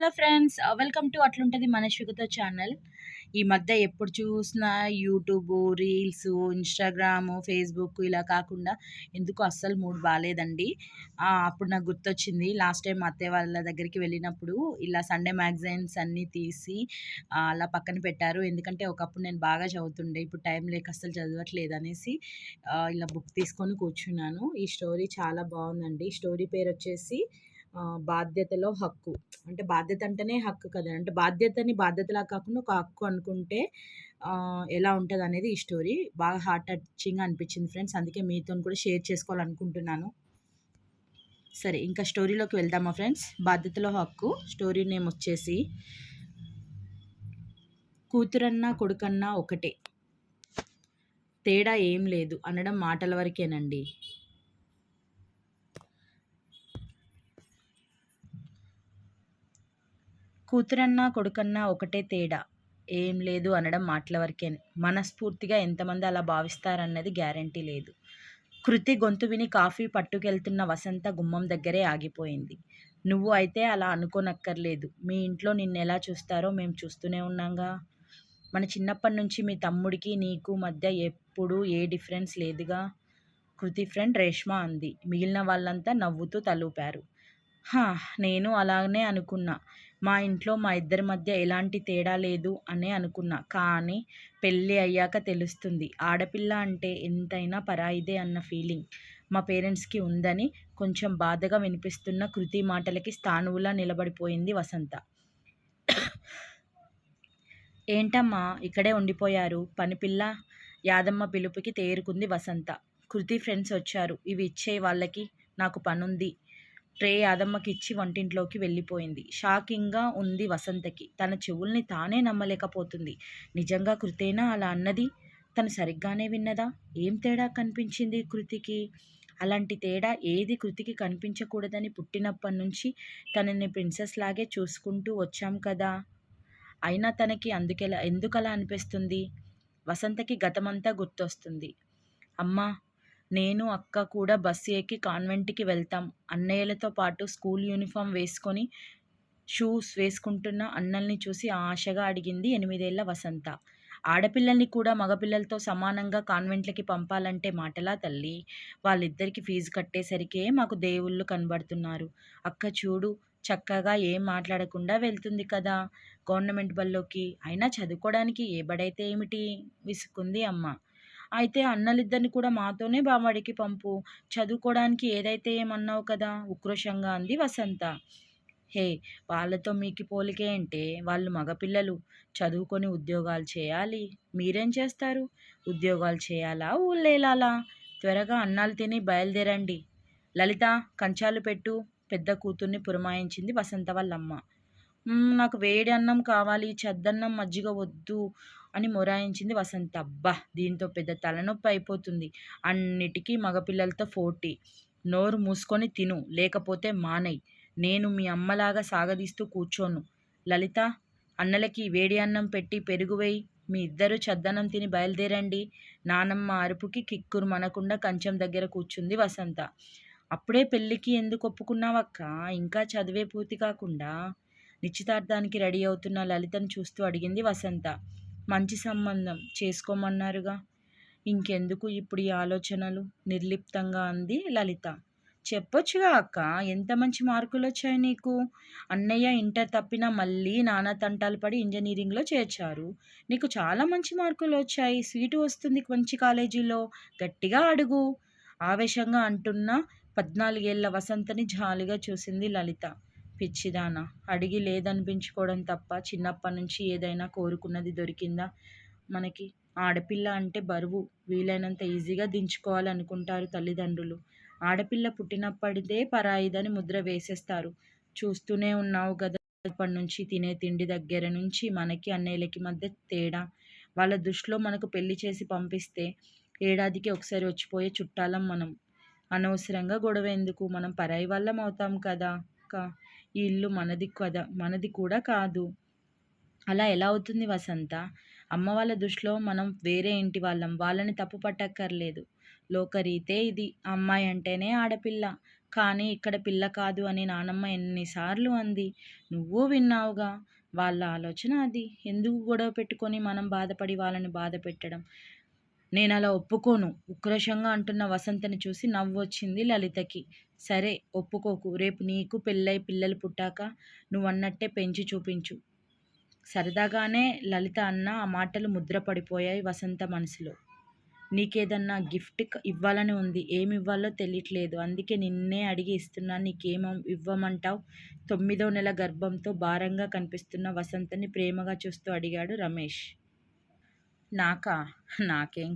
Hello friends welcome to అట్లుంటుంది మనశ్వికతో channel. ఈ మధ్య ఎప్పుడు చూసినా యూట్యూబ్ రీల్స్ ఇన్స్టాగ్రామ్ ఫేస్బుక్ ఇలా కాకుండా ఎందుకు అస్సలు మూడ్ బాగాలేదండి అప్పుడు నాకు గుర్తొచ్చింది లాస్ట్ టైం అత్తయ్య వాళ్ళ దగ్గరికి వెళ్ళినప్పుడు ఇలా సండే మ్యాగజైన్స్ అన్నీ తీసి అలా పక్కన పెట్టారు. ఎందుకంటే ఒకప్పుడు నేను బాగా చదువుతుండే ఇప్పుడు టైం లేక అస్సలు చదవట్లేదు అనేసి ఇలా బుక్ తీసుకొని కూర్చున్నాను. ఈ స్టోరీ చాలా బాగుందండి. స్టోరీ పేరు వచ్చేసి బాధ్యతలో హక్కు. అంటే బాధ్యత అంటేనే హక్కు కదా అంటే బాధ్యతని బాధ్యతలా కాకుండా ఒక హక్కు అనుకుంటే ఎలా ఉంటుంది అనేది ఈ స్టోరీ. బాగా హార్ట్ టచింగ్ అనిపించింది ఫ్రెండ్స్. అందుకే మీతో కూడా షేర్ చేసుకోవాలనుకుంటున్నాను. సరే ఇంకా స్టోరీలోకి వెళ్దామా ఫ్రెండ్స్? బాధ్యతలో హక్కు. స్టోరీ నేమ్ వచ్చేసి కూతురన్నా కొడుకన్నా ఒకటే. తేడా ఏం లేదు అనడం మాటల వరకేనండి. కూతురన్నా కొడుకన్నా ఒకటే తేడా. ఏం లేదు అనడం మాటల వరకే. మనస్ఫూర్తిగా ఎంతమంది అలా భావిస్తారన్నది గ్యారంటీ లేదు. కృతి గొంతు విని కాఫీ పట్టుకెళ్తున్న వసంత గుమ్మం దగ్గరే ఆగిపోయింది. నువ్వు అయితే అలా అనుకోనక్కర్లేదు. మీ ఇంట్లో నిన్నెలా చూస్తారో మేము చూస్తూనే ఉన్నాంగా. మన చిన్నప్పటి నుంచి మీ తమ్ముడికి నీకు మధ్య ఎప్పుడు ఏ డిఫరెన్స్ లేదుగా. కృతి ఫ్రెండ్ రేష్మ అంది. మిగిలిన వాళ్ళంతా నవ్వుతూ తలూపారు. హా నేను అలానే అనుకున్నా. మా ఇంట్లో మా ఇద్దరి మధ్య ఎలాంటి తేడా లేదు అనే అనుకున్నా. కానీ పెళ్ళి అయ్యాక తెలుస్తుంది. ఆడపిల్ల అంటే ఎంతైనా పరాయిదే అన్న ఫీలింగ్ మా పేరెంట్స్కి ఉందని కొంచెం బాధగా వినిపిస్తున్న కృతి మాటలకి స్థానువులా నిలబడిపోయింది వసంత. ఏంటమ్మా ఇక్కడే ఉండిపోయారు? పనిపిల్ల యాదమ్మ పిలుపుకి తేరుకుంది వసంత. కృతి ఫ్రెండ్స్ వచ్చారు. ఇవి ఇచ్చే వాళ్ళకి నాకు పనుంది. ట్రే యాదమ్మకి ఇచ్చి వంటింట్లోకి వెళ్ళిపోయింది. షాకింగ్గా ఉంది వసంతకి. తన చెవుల్ని తానే నమ్మలేకపోతుంది. నిజంగా కృతేనా అలా అన్నది? తను సరిగ్గానే విన్నదా? ఏం తేడా కనిపించింది కృతికి? అలాంటి తేడా ఏది కృతికి కనిపించకూడదని పుట్టినప్పటి నుంచి తనని ప్రిన్సెస్ లాగే చూసుకుంటూ వచ్చాం కదా? అయినా తనకి అందుకెలా ఎందుకలా అనిపిస్తుంది? వసంతకి గతమంతా గుర్తొస్తుంది. అమ్మా నేను అక్క కూడా బస్సు ఎక్కి కాన్వెంట్కి వెళ్తాం. అన్నయ్యలతో పాటు స్కూల్ యూనిఫామ్ వేసుకొని షూస్ వేసుకుంటున్న అన్నల్ని చూసి ఆశగా అడిగింది ఎనిమిదేళ్ళ వసంత. ఆడపిల్లల్ని కూడా మగపిల్లలతో సమానంగా కాన్వెంట్లకి పంపాలంటే మాటలా తల్లి. వాళ్ళిద్దరికి ఫీజు కట్టేసరికే మాకు దేవుళ్ళు కనబడుతున్నారు. అక్క చూడు చక్కగా ఏం మాట్లాడకుండా వెళ్తుంది కదా గవర్నమెంట్ బల్లోకి. అయినా చదువుకోవడానికి ఏ బడైతే ఏమిటి? విసుకుంది అమ్మ. అయితే అన్నలిద్దరిని కూడా మాతోనే బామ్మడికి పంపు. చదువుకోవడానికి ఏదైతే ఏమన్నావు కదా? ఉక్రోషంగా అంది వసంత. హే వాళ్ళతో మీకు పోలికే అంటే వాళ్ళు మగపిల్లలు. చదువుకొని ఉద్యోగాలు చేయాలి. మీరేం చేస్తారు? ఉద్యోగాలు చేయాలా? ఊళ్ళేలాలా? త్వరగా అన్నాలు తిని బయలుదేరండి. లలిత కంచాలు పెట్టు. పెద్ద కూతుర్ని పురమాయించింది వసంత వాళ్ళమ్మ. నాకు వేడి అన్నం కావాలి. చద్దన్నం మజ్జిగ వద్దు. అని మొరాయించింది వసంత. అబ్బా! దీంతో పెద్ద తలనొప్పి అయిపోతుంది. అన్నిటికీ మగపిల్లలతో పోటీ. నోరు మూసుకొని తిను లేకపోతే మానయ్. నేను మీ అమ్మలాగా సాగదీస్తూ కూర్చోను. లలిత అన్నలకి వేడి అన్నం పెట్టి పెరుగువేయి మీ ఇద్దరు చద్దన్నం తిని బయలుదేరండి. నానమ్మ అరుపుకి కిక్కురు మనకుండా కంచం దగ్గర కూర్చుంది వసంత. అప్పుడే పెళ్ళికి ఎందుకు ఒప్పుకున్నావక్క? ఇంకా చదివే పూర్తి కాకుండా. నిశ్చితార్థానికి రెడీ అవుతున్న లలితను చూస్తూ అడిగింది వసంత. మంచి సంబంధం చేసుకోమన్నారుగా. ఇంకెందుకు ఇప్పుడు ఈ ఆలోచనలు? నిర్లిప్తంగా అంది లలిత. చెప్పొచ్చుగా అక్క ఎంత మంచి మార్కులు వచ్చాయి నీకు? అన్నయ్య ఇంటర్ తప్పిన మళ్ళీ నాన్న తంటాలు పడి ఇంజనీరింగ్లో చేర్చారు. నీకు చాలా మంచి మార్కులు వచ్చాయి సీటు వస్తుంది మంచి కాలేజీలో. గట్టిగా అడుగు. ఆవేశంగా అంటున్న పద్నాలుగేళ్ళ వసంతని జాలిగా చూసింది లలిత. పిచ్చిదానా. అడిగి లేదనిపించుకోవడం తప్ప చిన్నప్పటి నుంచి ఏదైనా కోరుకున్నది దొరికిందా మనకి? ఆడపిల్ల అంటే బరువు. వీలైనంత ఈజీగా దించుకోవాలనుకుంటారు తల్లిదండ్రులు. ఆడపిల్ల పుట్టినప్పటిదే పరాయిదని ముద్ర వేసేస్తారు. చూస్తూనే ఉన్నావు కదా ఇప్పటి నుంచి తినే తిండి దగ్గర నుంచి మనకి అన్నయ్యలకి మధ్య తేడా. వాళ్ళ దృష్టిలో మనకు పెళ్ళి చేసి పంపిస్తే ఏడాదికి ఒకసారి వచ్చిపోయే చుట్టాలం మనం. అనవసరంగా గొడవ ఎందుకు? మనం పరాయి వాళ్ళం అవుతాం కదా కా ఈ ఇల్లు మనది కదా మనది కూడా కాదు. అలా ఎలా అవుతుంది వసంత? అమ్మ వాళ్ళ దృష్టిలో మనం వేరే ఇంటి వాళ్ళం. వాళ్ళని తప్పు పట్టక్కర్లేదు. లోకరీతే ఇది. అమ్మాయి అంటేనే ఆడపిల్ల. కానీ ఇక్కడ పిల్ల కాదు అని నానమ్మ ఎన్నిసార్లు అంది. నువ్వు విన్నావుగా? వాళ్ళ ఆలోచన అది. ఎందుకు గొడవ పెట్టుకొని మనం బాధపడి వాళ్ళని బాధ పెట్టడం? నేను అలా ఒప్పుకోను. ఉక్రోషంగా అంటున్న వసంతని చూసి నవ్వు వచ్చింది లలితకి. సరే ఒప్పుకోకు. రేపు నీకు పెళ్ళై పిల్లలు పుట్టాక నువ్వు అన్నట్టే పెంచి చూపించు. సరదాగానే లలిత అన్న ఆ మాటలు ముద్రపడిపోయాయి వసంత మనసులో. నీకేదన్నా గిఫ్ట్ ఇవ్వాలని ఉంది. ఏమి ఇవ్వాలో తెలియట్లేదు. అందుకే నిన్నే అడిగి ఇస్తున్నాను నీకేం ఇవ్వమంటావు? తొమ్మిదో నెల గర్భంతో భారంగా కనిపిస్తున్న వసంతని ప్రేమగా చూస్తూ అడిగాడు రమేష్. నాకా? నాకేం